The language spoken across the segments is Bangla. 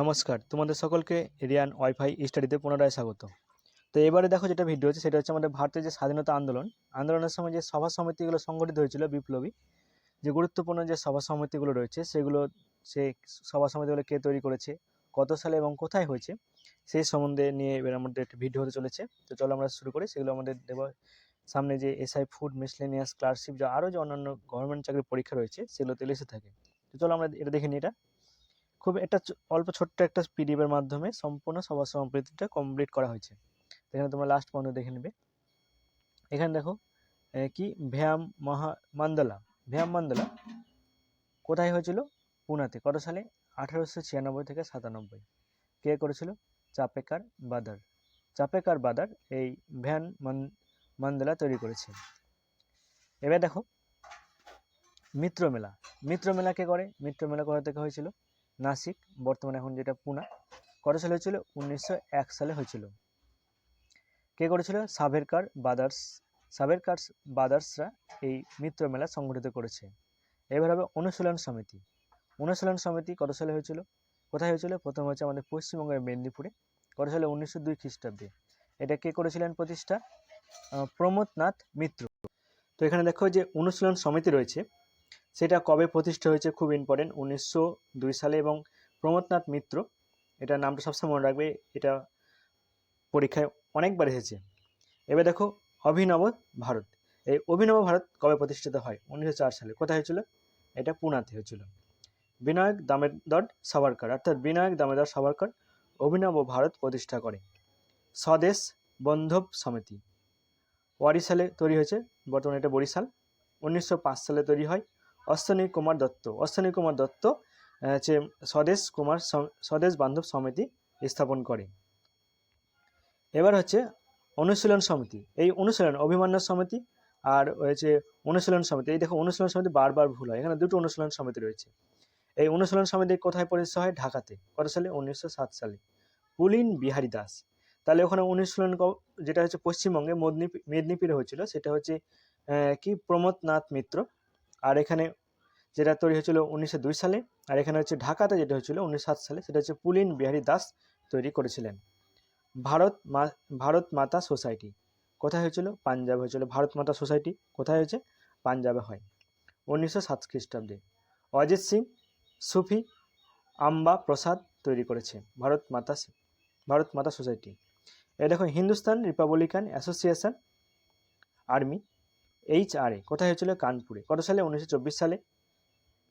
নমস্কার, তোমাদের সকলকে রিয়ান ওয়াইফাই স্টাডিতে পুনরায় স্বাগত। তো এবারে দেখো যেটা ভিডিও হচ্ছে, সেটা হচ্ছে আমাদের ভারতের যে স্বাধীনতা আন্দোলন। আন্দোলনের সময় যে সভা সমিতিগুলো সংগঠিত হয়েছিল বিপ্লবী, যে গুরুত্বপূর্ণ যে সভা সমিতিগুলো রয়েছে, সেগুলো, সে সভা সমিতিগুলো কে তৈরি করেছে, কত সালে এবং কোথায় হয়েছে, সেই সম্বন্ধে নিয়ে এবার আমাদের একটা ভিডিও হতে চলেছে। তো চলো আমরা শুরু করি, সেগুলো আমাদের দেব। সামনে যে এসআই ফুড মিসলেনিয়াস ক্লার্কশিপ যা আরও যে অন্যান্য গভর্নমেন্ট চাকরির পরীক্ষা রয়েছে সেগুলোতে এসে থাকে। তো চলো আমরা এটা দেখে নিই এটা। খুব একটা অল্প ছোট্ট একটা পিডিএফ এর মাধ্যমে সম্পূর্ণ সভা সমাপ্তিটা কমপ্লিট করা হয়েছে। এখানে তোমরা লাস্ট পর্যন্ত দেখে নেবে। এখানে দেখো কি? ভ্যাম মহা, মান্দালা। ভ্যাম মান্দালা কোথায় হয়েছিল? পুনাতে। কত সালে? আঠারোশো ছিয়ানব্বই থেকে সাতানব্বই। কে করেছিল? চাপেকার বাদার। চাপেকার বাদার এই ভ্যান মান- মান্দালা তৈরি করেছে। এবার দেখো মিত্র মেলা মিত্র মেলা কে করে? মিত্র মেলা কোথা থেকে হয়েছিল? নাসিক, বর্তমানে এখন যেটা পুনা কত সালে হয়েছিল? উনিশশো এক সালে হয়েছিল। কে করেছিল? সাভেরকার বাদার্স, সাভেরকার বাদার্সরা এই মিত্র মেলা সংগঠিত করেছে। এবার হবে অনুশীলন সমিতি। অনুশীলন সমিতি কত সালে হয়েছিল? কোথায় হয়েছিল? প্রথম হচ্ছে আমাদের পশ্চিমবঙ্গের মেদিনীপুরে। কত সালে? উনিশশো দুই খ্রিস্টাব্দে। এটা কে করেছিলেন প্রতিষ্ঠা? প্রমোদনাথ মিত্র। তো এখানে দেখো যে অনুশীলন সমিতি রয়েছে। সেটা কবে প্রতিষ্ঠা হয়েছে খুব ইম্পর্টেন্ট উনিশশো দুই সালে এবং প্রমোদনাথ মিত্র এটা নামটা সবসময় মনে রাখবে, এটা পরীক্ষায় অনেকবার এসেছে। এবার দেখো, অভিনব ভারত। এই অভিনব ভারত কবে প্রতিষ্ঠিত হয়? উনিশশো চার সালে। কোথায় হয়েছিল? এটা পুনাতে হয়েছিল। বিনায়ক দামোদর সাভারকর, অর্থাৎ বিনায়ক দামোদর সাভারকর অভিনব ভারত প্রতিষ্ঠা করে। স্বদেশ বন্ধব সমিতি। ওয়ারি সালে তৈরি হয়েছে, বর্তমানে এটা বরিশাল। উনিশশো পাঁচ সালে তৈরি হয়। অশ্বনী কুমার দত্ত। অশ্বনী কুমার দত্ত হচ্ছে স্বদেশ কুমার স্বদেশ বান্ধব সমিতি স্থাপন করে। এবার হচ্ছে অনুশীলন সমিতি। এই অনুশীলন, অভিমান্য সমিতি আর হয়েছে অনুশীলন সমিতি। এই দেখো, অনুশীলন সমিতি বারবার ভুল হয়। এখানে দুটো অনুশীলন সমিতি রয়েছে। এই অনুশীলন সমিতি কোথায় প্রতিষ্ঠা হয়? ঢাকাতে। কত সালে? উনিশশো সাত সালে। পুলিন বিহারী দাস। তাহলে ওখানে অনুশীলন যেটা হচ্ছে পশ্চিমবঙ্গে মেদিনীপুরে হয়েছিল, সেটা হচ্ছে কি? প্রমোদনাথ মিত্র। আর এখানে যেটা তৈরি হয়েছিল উনিশশো দুই সালে, আর এখানে হচ্ছে ঢাকাতে যেটা হয়েছিল উনিশশো সাত সালে, সেটা হচ্ছে পুলিন বিহারী দাস তৈরি করেছিলেন। ভারত মা, ভারত মাতা সোসাইটি। কোথায় হয়েছিল? পাঞ্জাবে হয়েছিল। ভারত মাতা সোসাইটি কোথায় হয়েছে? পাঞ্জাবে হয়। উনিশশো সাত খ্রিস্টাব্দে অজিত সিং, সুফি আম্বা প্রসাদ তৈরি করেছে ভারত মাতা ভারত মাতা সোসাইটি। এ দেখো Hindustan Republican Association Army H R A কোথায় হয়েছিল? কানপুরে। কত সালে? উনিশশো চব্বিশ সালে।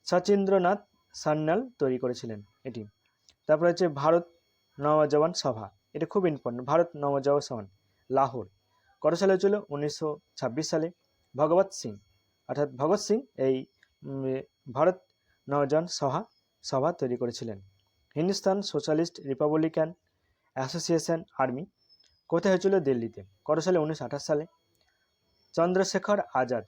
সচিন্দ্রনাথ সান্যাল তৈরি করেছিলেন এটি। তারপরে হচ্ছে ভারত নওজওয়ান সভা। এটা খুব ইম্পর্টেন্ট ভারত নওজওয়ান সভা, লাহোর। কত সালে হয়েছিল? উনিশশো ছাব্বিশ সালে। ভগবত সিং। অর্থাৎ ভগৎ সিং এই ভারত নওজওয়ান সভা সভা তৈরি করেছিলেন। Hindustan Socialist Republican Association Army. কোথায় হয়েছিল? দিল্লিতে। কত সালে? উনিশশো আঠাশ সালে। চন্দ্রশেখর আজাদ।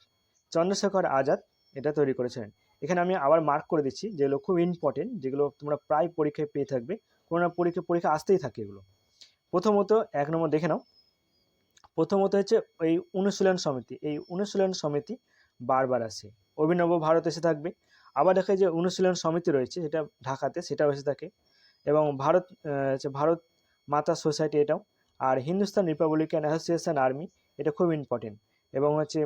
চন্দ্রশেখর আজাদ এটা তৈরি করেছিলেন। এখানে আমি আবার মার্ক করে দিচ্ছি যেগুলো খুব ইম্পর্টেন্ট যেগুলো তোমরা প্রায় পরীক্ষায় পেয়ে থাকবে। কোনো না পরীক্ষা পরীক্ষা আসতেই থাকে এগুলো। প্রথমত এক নম্বর দেখে নাও। প্রথমত হচ্ছে এই অনুশীলন সমিতি। এই অনুশীলন সমিতি বারবার আসে অভিনব ভারত এসে থাকবে। আবার দেখা যে অনুশীলন সমিতি রয়েছে, সেটা ঢাকাতে, সেটাও এসে থাকে। এবং ভারত হচ্ছে ভারত মাতা সোসাইটি এটাও। আর হিন্দুস্তান রিপাবলিকান অ্যাসোসিয়েশন আর্মি, এটা খুব ইম্পর্টেন্ট এবং হচ্ছে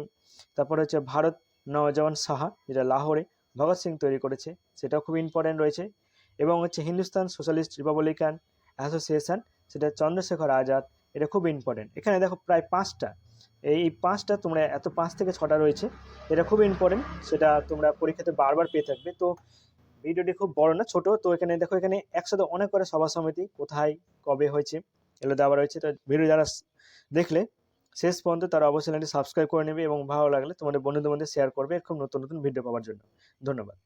তারপর হচ্ছে ভারত নওজওয়ান সাহা, যেটা লাহোরে ভগৎ সিং তৈরি করেছে, সেটাও খুব ইম্পর্টেন্ট রয়েছে। এবং হচ্ছে হিন্দুস্তান সোশ্যালিস্ট রিপাবলিকান অ্যাসোসিয়েশন, সেটা চন্দ্রশেখর আজাদ, এটা খুব ইম্পর্টেন্ট এখানে দেখো প্রায় পাঁচটা। এই পাঁচটা তোমরা এত পাঁচ থেকে ছটা রয়েছে, এটা খুব ইম্পর্টেন্ট সেটা তোমরা পরীক্ষাতে বারবার পেয়ে থাকবে। তো ভিডিওটি খুব বড় না, ছোট, তো এখানে দেখো, এখানে একসাথে অনেক করে সভা সমিতি কোথায়, কবে হয়েছে, এগুলো দেওয়া রয়েছে। তো ভিডিও যারা দেখলে শেষ পর্যন্ত তারা অবশ্যই চ্যানেলটি সাবস্ক্রাইব করে নেবে এবং ভালো লাগলে তোমাদের বন্ধুদের মধ্যে শেয়ার করবে এরকম নতুন নতুন ভিডিও পাওয়ার জন্য। ধন্যবাদ।